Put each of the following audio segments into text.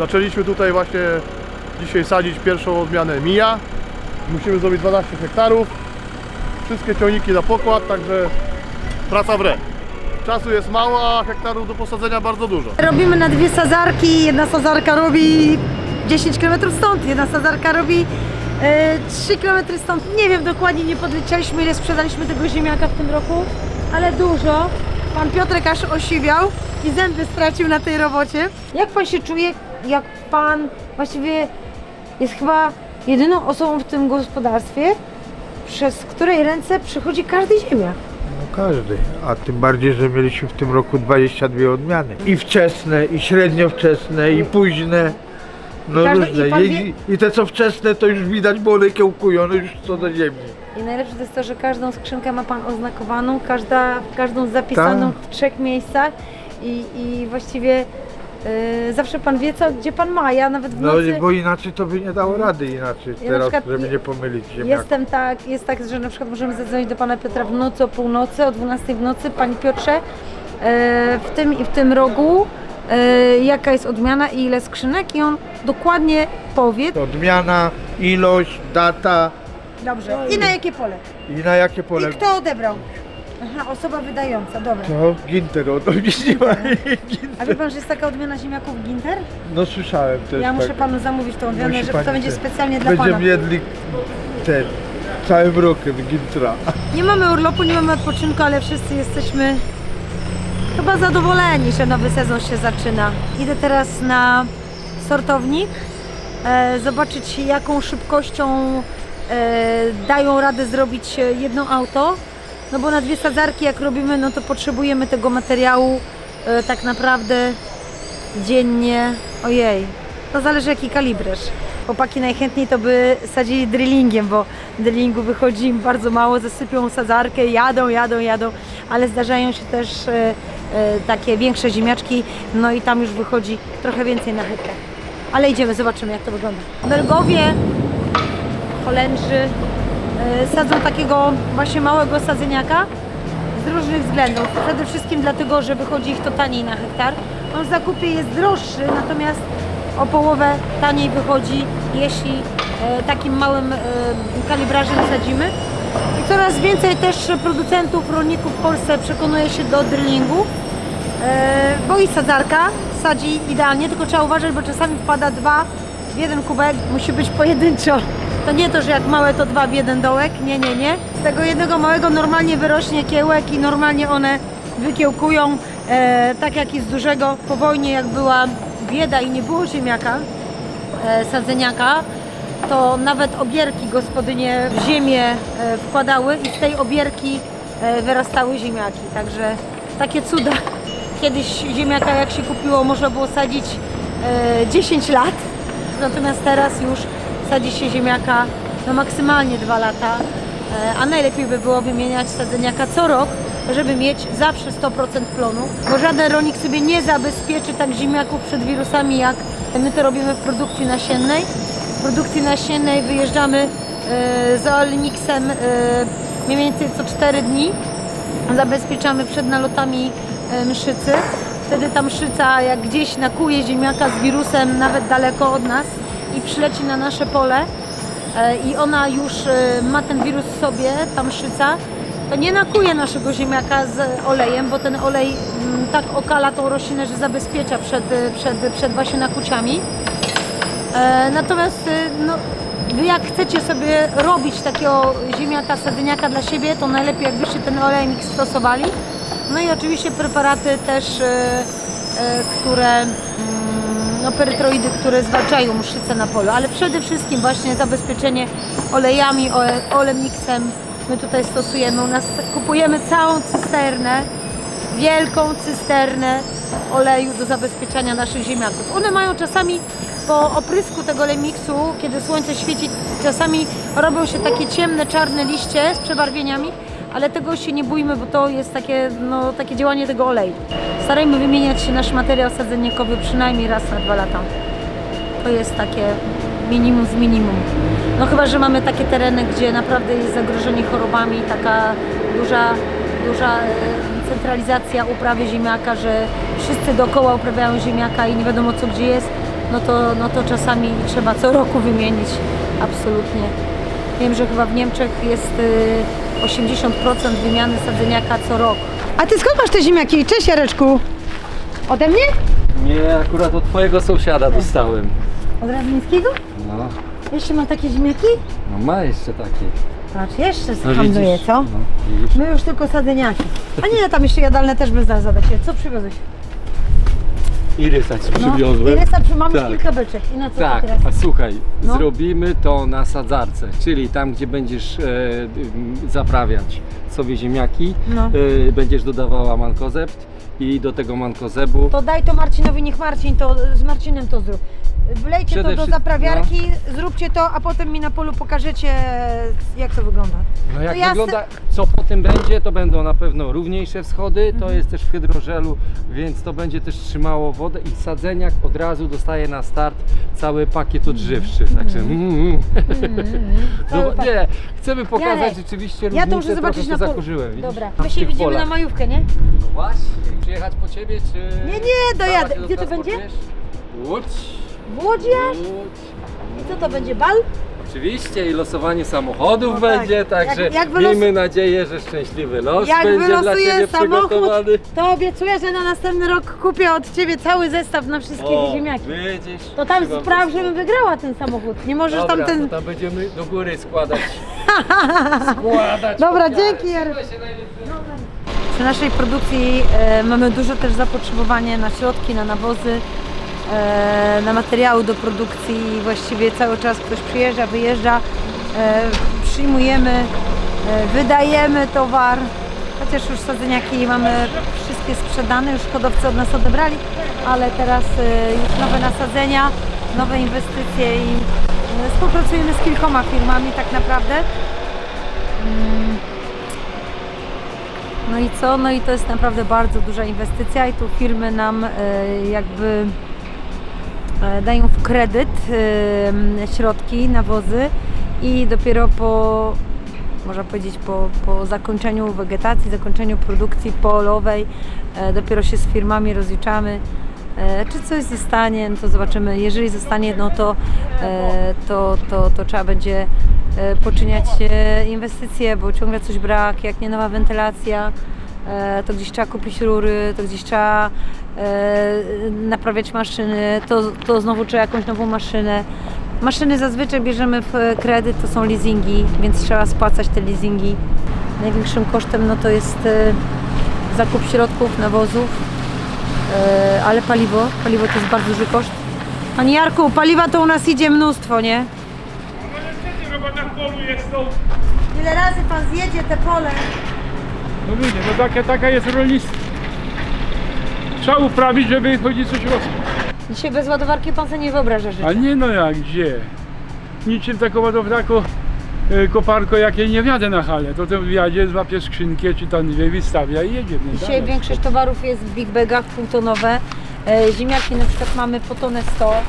Zaczęliśmy tutaj właśnie dzisiaj sadzić pierwszą odmianę mija. Musimy zrobić 12 hektarów. Wszystkie ciągniki na pokład, także praca w re. Czasu jest mało, a hektarów do posadzenia bardzo dużo. Robimy na dwie sadzarki. Jedna sadzarka robi 10 km stąd, jedna sadzarka robi e, 3 km stąd. Nie wiem dokładnie, nie podliczaliśmy ile sprzedaliśmy tego ziemniaka w tym roku, ale dużo. Pan Piotrek aż osiwiał i zęby stracił na tej robocie. Jak pan się czuje, jak pan właściwie jest chyba jedyną osobą w tym gospodarstwie, przez której ręce przychodzi każdy ziemniak? No każdy, a tym bardziej, że mieliśmy w tym roku 22 odmiany. I wczesne, i średnio wczesne, i późne. No Każdy- różne. i pan I, wie- I te co wczesne to już widać, bo one kiełkują, no już co do ziemi. I najlepsze to jest to, że każdą skrzynkę ma Pan oznakowaną, każda, każdą zapisaną Tak. w trzech miejscach i, i właściwie e, zawsze Pan wie, co, gdzie Pan ma. Ja nawet w No nocy bo inaczej to by nie dało rady inaczej Ja na teraz, przykład żeby je- nie pomylić ziemniaków. jestem tak, jest tak, że na przykład możemy zadzwonić do Pana Piotra w nocy o północy, o 12 w nocy, Panie Piotrze, e, w tym i w tym rogu e, jaka jest odmiana i ile skrzynek i on dokładnie powie. Odmiana, ilość, data Dobrze. I na jakie pole? i na jakie pole. I kto odebrał? Aha, osoba wydająca, dobra. No, Ginter odmieściła. A wie pan, że jest taka odmiana ziemniaków Ginter? No słyszałem też Ja muszę tak. panu zamówić tą odmianę, Musi że pani to będzie te- specjalnie dla pana. Będziemy jedli ten, całym rokiem Gintra. Nie mamy urlopu, nie mamy odpoczynku, ale wszyscy jesteśmy chyba zadowoleni, że nowy sezon się zaczyna. Idę teraz na sortownik, e, zobaczyć jaką szybkością e, dają radę zrobić jedno auto. No bo na dwie sadzarki jak robimy, no to potrzebujemy tego materiału e, tak naprawdę dziennie. Ojej, to zależy jaki kalibresz. Chłopaki najchętniej to by sadzili drillingiem, bo drillingu wychodzi im bardzo mało, zasypią sadzarkę, jadą, jadą, jadą, ale zdarzają się też e, e, takie większe ziemniaczki, no i tam już wychodzi trochę więcej na hektar. Ale idziemy, zobaczymy jak to wygląda. Belgowie, Holendrzy sadzą takiego właśnie małego sadzeniaka z różnych względów. Przede wszystkim dlatego, że wychodzi ich to taniej na hektar. On w zakupie jest droższy, natomiast o połowę taniej wychodzi, jeśli e, takim małym e, kalibrażem sadzimy. I coraz więcej też producentów, rolników w Polsce przekonuje się do drillingu, e, bo i sadzarka sadzi idealnie, tylko trzeba uważać, bo czasami wpada dwa w jeden kubek, musi być pojedynczo. To nie to, że jak małe to dwa w jeden dołek, nie, nie, nie. Z tego jednego małego normalnie wyrośnie kiełek i normalnie one wykiełkują, e, tak jak i z dużego. Po wojnie jak była bieda i nie było ziemniaka, e, sadzeniaka, to nawet obierki gospodynie w ziemię e, wkładały i z tej obierki e, wyrastały ziemniaki. Także takie cuda. Kiedyś ziemniaka jak się kupiło można było sadzić e, 10 lat, natomiast teraz już sadzi się ziemniaka no maksymalnie 2 lata, e, a najlepiej by było wymieniać sadzeniaka co rok, żeby mieć zawsze 100% plonu, bo żaden rolnik sobie nie zabezpieczy tak ziemniaków przed wirusami jak my to robimy w produkcji nasiennej. W produkcji nasiennej wyjeżdżamy e, z Olimixem e, mniej więcej co 4 dni zabezpieczamy przed nalotami mszycy. Wtedy ta mszyca jak gdzieś nakuje ziemniaka z wirusem nawet daleko od nas i przyleci na nasze pole e, i ona już e, ma ten wirus w sobie, ta mszyca, to nie nakuje naszego ziemniaka z olejem, bo ten olej mm, tak okala tą roślinę, że zabezpiecza przed, przed, przed właśnie nakuciami. E, Natomiast no, wy jak chcecie sobie robić takiego ziemniaka, sadzeniaka dla siebie, to najlepiej jakbyście ten olejnik stosowali. No i oczywiście preparaty też, które, mm, no perytroidy, które zwalczają mszyce na polu, ale przede wszystkim właśnie zabezpieczenie olejami, ole- olemixem my tutaj stosujemy. U nas kupujemy całą cysternę, wielką cysternę oleju do zabezpieczania naszych ziemniaków. One mają czasami po oprysku tego lemiksu, kiedy słońce świeci, czasami robią się takie ciemne, czarne liście z przebarwieniami, ale tego się nie bójmy, bo to jest takie, no, takie działanie tego oleju. Starajmy wymieniać nasz materiał sadzenikowy przynajmniej raz na dwa lata. To jest takie minimum z minimum. No chyba, że mamy takie tereny, gdzie naprawdę jest zagrożenie chorobami, taka duża, duża e, centralizacja uprawy ziemniaka, że wszyscy dookoła uprawiają ziemniaka i nie wiadomo co gdzie jest, no to, no to czasami trzeba co roku wymienić. Absolutnie. Wiem, że chyba w Niemczech jest y, 80% wymiany sadzeniaka co rok. A ty skąd masz te ziemniaki? Cześć Jareczku. Ode mnie? Nie, akurat od twojego sąsiada dostałem. Od Radzyńskiego? No, Jeszcze mam takie ziemniaki? no ma jeszcze takie. Patrz, jeszcze No handluję, widzisz? co? No, widzisz? My już tylko sadzeniaki. A nie, tam jeszcze jadalne też bez nas zadać. Co przywiozłeś? Irysa ci No, przywiozłem. Irysa, przy- mamy Tak. kilka beczek. I na co Tak, teraz? a słuchaj, No. zrobimy to na sadzarce, czyli tam, gdzie będziesz e, m, zaprawiać sobie ziemniaki, No. e, będziesz dodawała mankozept i do tego mankozebu To daj to Marcinowi, niech Marcin to, z Marcinem to zrób. Wlejcie Przede to do wszystkim- zaprawiarki, zróbcie to, a potem mi na polu pokażecie, jak to wygląda. No jak To ja wygląda, co po tym będzie, to będą na pewno równiejsze wschody, to jest też w hydrożelu, więc to będzie też trzymało wodę i sadzeniak od razu dostaje na start cały pakiet odżywczy, także mm, Cały Zobacz, pakiet. nie, chcemy pokazać Jarek, rzeczywiście Ja to muszę zobaczyć na polu. zakurzyłem? Dobra, my się widzimy na majówkę, nie? No właśnie, przyjechać po ciebie, czy... Nie, nie, dojadę. Gdzie to będzie? Łódź. W Łodzi? Łódź. I co to będzie, bal? Oczywiście i losowanie samochodów No tak. będzie, także Jak- jak wylos- miejmy nadzieję, że szczęśliwy los Jak będzie dla wylosuję Ciebie samochód, przygotowany. to obiecuję, że na następny rok kupię od Ciebie cały zestaw na wszystkie O, ziemniaki. widzisz? To tam Trzymam spraw, żebym wygrała ten samochód. Nie możesz Dobra, tam ten... to tam będziemy do góry składać. składać Dobra, dzięki, Jarek. Przy naszej produkcji e, mamy dużo też zapotrzebowanie na środki, na nawozy, na materiały do produkcji. Właściwie cały czas ktoś przyjeżdża, wyjeżdża, e, przyjmujemy, e, wydajemy towar. Chociaż już sadzeniaki mamy wszystkie sprzedane, już hodowcy od nas odebrali, ale teraz e, już nowe nasadzenia, nowe inwestycje i e, współpracujemy z kilkoma firmami tak naprawdę. No i co? No i to jest naprawdę bardzo duża inwestycja i tu firmy nam e, jakby e, dają w kredyt e, środki, nawozy i dopiero po, można powiedzieć, po, po zakończeniu wegetacji, zakończeniu produkcji polowej e, dopiero się z firmami rozliczamy. E, Czy coś zostanie, no to zobaczymy. Jeżeli zostanie, no to, e, to, to, to trzeba będzie e, poczyniać e, inwestycje, bo ciągle coś brak, jak nie nowa wentylacja, e, to gdzieś trzeba kupić rury, to gdzieś trzeba e, naprawiać maszyny, to, to znowu trzeba jakąś nową maszynę. Maszyny zazwyczaj bierzemy w kredyt, to są leasingi, więc trzeba spłacać te leasingi. Największym kosztem no to jest e, zakup środków, nawozów, e, ale paliwo, paliwo to jest bardzo duży koszt. Panie Jarku, paliwa to u nas idzie mnóstwo, nie? No niestety, no. Ile razy pan zjedzie te pole? No ludzie, no takie, taka jest rolnictwo. Trzeba uprawić, żeby chodzić coś rosło. Dzisiaj bez ładowarki pan sobie nie wyobraża życia. A nie no jak, gdzie? Niczym taką ładowrako e, koparko jakie nie wjadę na halę. To ten wjadzie, złapie skrzynkę czy tam dwie wystawia i jedzie. No, Dzisiaj dalej. większość towarów jest w big bagach półtonowe. E, Ziemniaki na przykład mamy po tonę 100 No, tak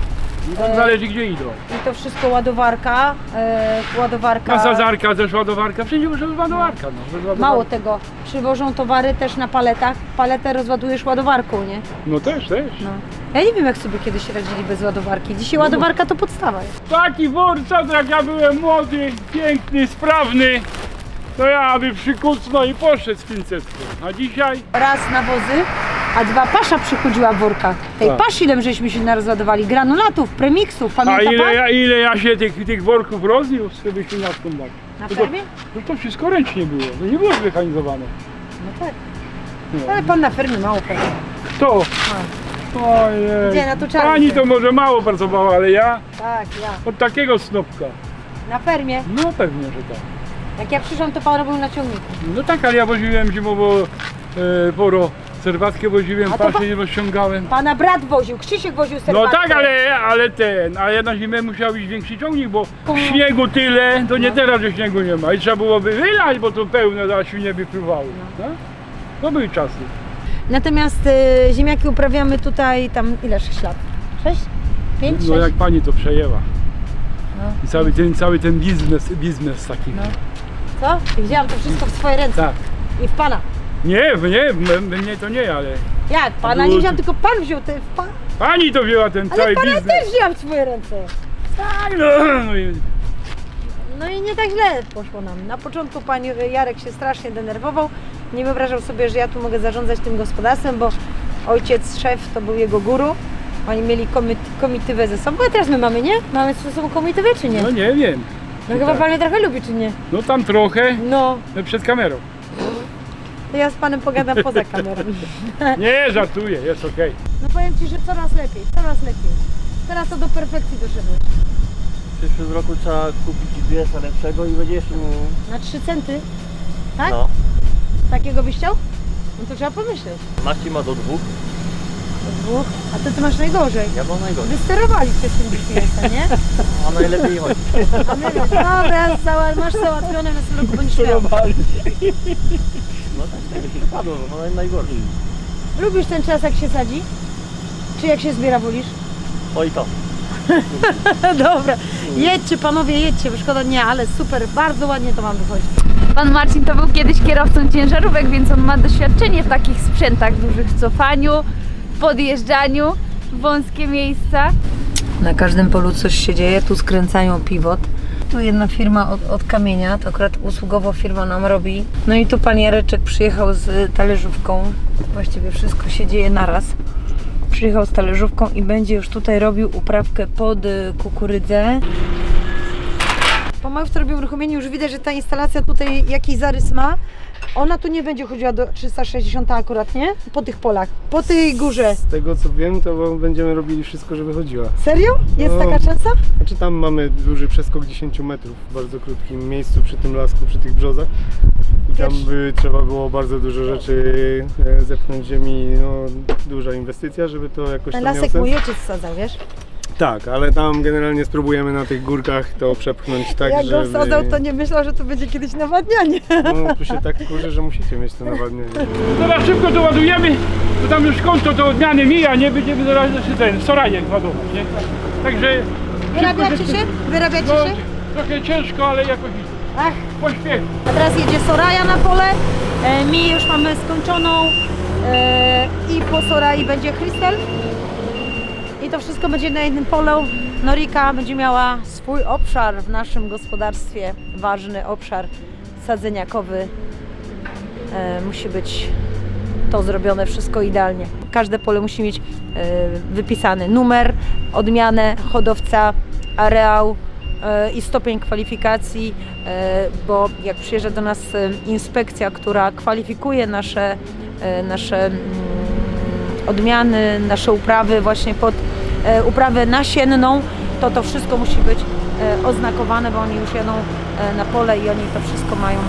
zależy gdzie idą. i to wszystko ładowarka. E, ładowarka. Na sadzarka też ładowarka, wszędzie może być ładowarka. No, bez ładowarki. Mało tego, przywożą towary też na paletach. Paletę rozładujesz ładowarką, nie? No też, też. No. Ja nie wiem jak sobie kiedyś radzili bez ładowarki. Dzisiaj ładowarka to podstawa jest. Taki worczat jak ja byłem młody, piękny, sprawny, to ja by przykucnął i poszedł z 500. A dzisiaj Raz nawozy, a dwa pasza przychodziła w workach. Tej pasz ile żeśmy się narozładowali? Granulatów, premiksów, A pamięta ile pan? ja, ile ja się tych, tych worków rozniósł dać. Na No to, fermie? no to wszystko ręcznie było, to nie było zmechanizowane. No tak. No. Ale pan na fermie mało pewnie. Kto? Ojej. Gdzie, na tuczarce? Pani to może mało pracowała, ale ja Tak, ja. od takiego snopka. Na fermie. No pewnie, że tak. Jak ja przyszłam, to pan robił na ciągniku. No tak, ale ja woziłem zimowo e, poro serwatkę woziłem, A to paszę pa- nie rozciągałem. Pana brat woził, Krzysiek woził No serwatkę. tak, ale, ale ten, ale na zimę musiał być większy ciągnik, bo śniegu tyle, to No. nie teraz, że śniegu nie ma. I trzeba byłoby wylać, bo to pełne, a świnie by pływały. No. To były czasy. Natomiast y, ziemniaki uprawiamy tutaj, tam ile? 6 lat? 6? 5? No jak pani to przejęła. No. I cały ten, cały ten biznes, biznes taki. No. Co? I wzięłam to wszystko w swoje ręce. Tak. I w pana. Nie, nie, mnie to nie, ale Jak? Pana nie wziąłem, tylko pan wziął te w pan. Pani to wzięła ten Ale cały pana biznes. też wziąłem w swoje ręce. Tak, no, no i No i nie tak źle poszło nam. Na początku pan Jarek się strasznie denerwował. Nie wyobrażał sobie, że ja tu mogę zarządzać tym gospodarstwem, bo ojciec, szef to był jego guru. Oni mieli komit, komitywę ze sobą. A teraz my mamy, nie? Mamy ze sobą komitywę, czy nie? no nie wiem. No chyba pan mnie trochę lubi, czy nie? No tam trochę No, przed kamerą. to ja z panem pogadam poza kamerą. Nie, żartuję, jest okej. No powiem ci, że coraz lepiej, coraz lepiej. Teraz to do perfekcji doszedłeś. W przyszłym roku trzeba kupić GPS-a lepszego i będziesz mu... Na 3 centy? Tak? No. Takiego byś chciał? No to trzeba pomyśleć. Maści ma do dwóch, dwóch. A ty, ty masz najgorzej. ja mam najgorzej. Wysterowali przez tym GPS-a, nie? A najlepiej nie chodzi. A my wiesz, dobra, zała, masz załatwione, na roku będziesz miał. No tak, tego się spadło, no naj- najgorzej. Lubisz ten czas, jak się sadzi? Czy jak się zbiera, wolisz? Oj to. Dobra, jedźcie panowie, jedźcie, bo szkoda nie, ale super, bardzo ładnie to wam wychodzi. Pan Marcin to był kiedyś kierowcą ciężarówek, więc on ma doświadczenie w takich sprzętach dużych, w cofaniu, podjeżdżaniu, wąskie miejsca. Na każdym polu coś się dzieje, tu skręcają pivot. Tu jedna firma od, od kamienia, to akurat usługowo firma nam robi. No i tu pan Jareczek przyjechał z talerzówką. Właściwie wszystko się dzieje naraz. Przyjechał z talerzówką i będzie już tutaj robił uprawkę pod y, kukurydzę. Po małym robię uruchomienie, już widać, że ta instalacja tutaj jakiś zarys ma. Ona tu nie będzie chodziła do 360 akurat, nie? Po tych polach, po tej górze. Z tego co wiem, to będziemy robili wszystko, żeby chodziła. Serio? Jest No. taka szansa? Znaczy tam mamy duży przeskok 10 metrów w bardzo krótkim miejscu przy tym lasku, przy tych brzozach. I tam Wiesz- by trzeba było bardzo dużo rzeczy e, zepchnąć ziemi, no duża inwestycja, żeby to jakoś Ten tam miało lasek sens. mój ojciec sadzał, wiesz? Tak, ale tam generalnie spróbujemy na tych górkach to przepchnąć tak, Jak żeby... go wsadzał, to nie myślał, że to będzie kiedyś nawadnianie. No tu się tak kurzy, że musicie mieć to nawadnianie. Zaraz szybko doładujemy, bo tam już konto to odmiany mija, nie będziemy zaraz jeszcze ten Sorajek ładować, nie? Także Wyrabiacie szybko, się? Wyrabiacie No, się? trochę ciężko, ale jakoś Ach, w pośpiechu. a teraz jedzie Soraya na pole. E, mi już mamy skończoną. E, I po Sorai będzie Krystel. To wszystko będzie na jednym polu. Norika będzie miała swój obszar w naszym gospodarstwie. Ważny obszar sadzeniakowy. E, musi być to zrobione wszystko idealnie. Każde pole musi mieć e, wypisany numer, odmianę, hodowca, areał e, i stopień kwalifikacji, e, bo jak przyjeżdża do nas e, inspekcja, która kwalifikuje nasze, nasze mm, odmiany, nasze uprawy właśnie pod uprawę nasienną, to to wszystko musi być e, oznakowane, bo oni już jadą e, na pole i oni to wszystko mają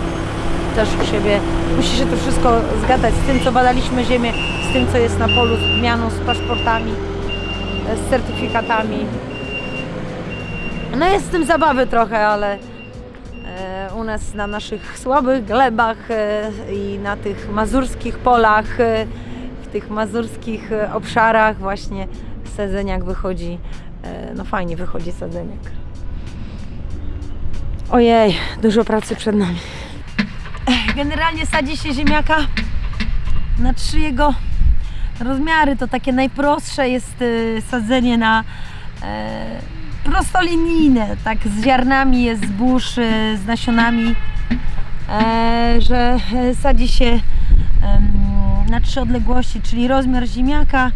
też u siebie. Musi się to wszystko zgadzać z tym, co badaliśmy ziemię, z tym, co jest na polu, z odmianą, z paszportami, e, z certyfikatami. No jest z tym zabawy trochę, ale e, u nas na naszych słabych glebach e, i na tych mazurskich polach, e, w tych mazurskich e, obszarach właśnie sadzeniak wychodzi, e, no fajnie wychodzi sadzeniak. Ojej, dużo pracy przed nami. Generalnie sadzi się ziemniaka na trzy jego rozmiary. To takie najprostsze jest y, sadzenie na e, prostolinijne, tak z ziarnami jest zbóż, y, z nasionami, e, że sadzi się na trzy odległości, czyli rozmiar ziemniaka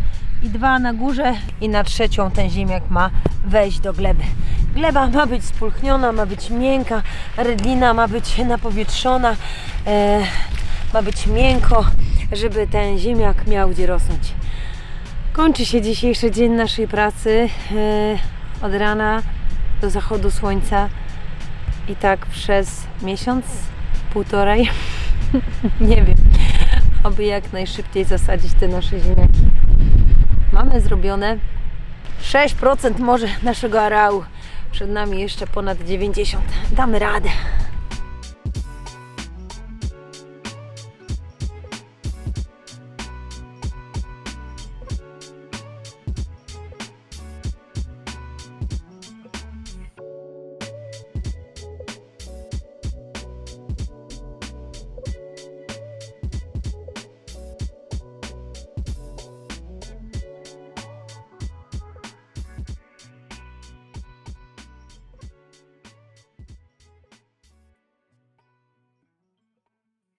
i dwa na górze i na trzecią ten ziemniak ma wejść do gleby. Gleba ma być spulchniona, ma być miękka, rydlina ma być napowietrzona, e, ma być miękko, żeby ten ziemniak miał gdzie rosnąć. Kończy się dzisiejszy dzień naszej pracy e, od rana do zachodu słońca i tak przez miesiąc, półtorej, nie wiem, aby jak najszybciej zasadzić te nasze ziemniaki. Mamy zrobione 6% może naszego areału. Przed nami jeszcze ponad 90. Damy radę.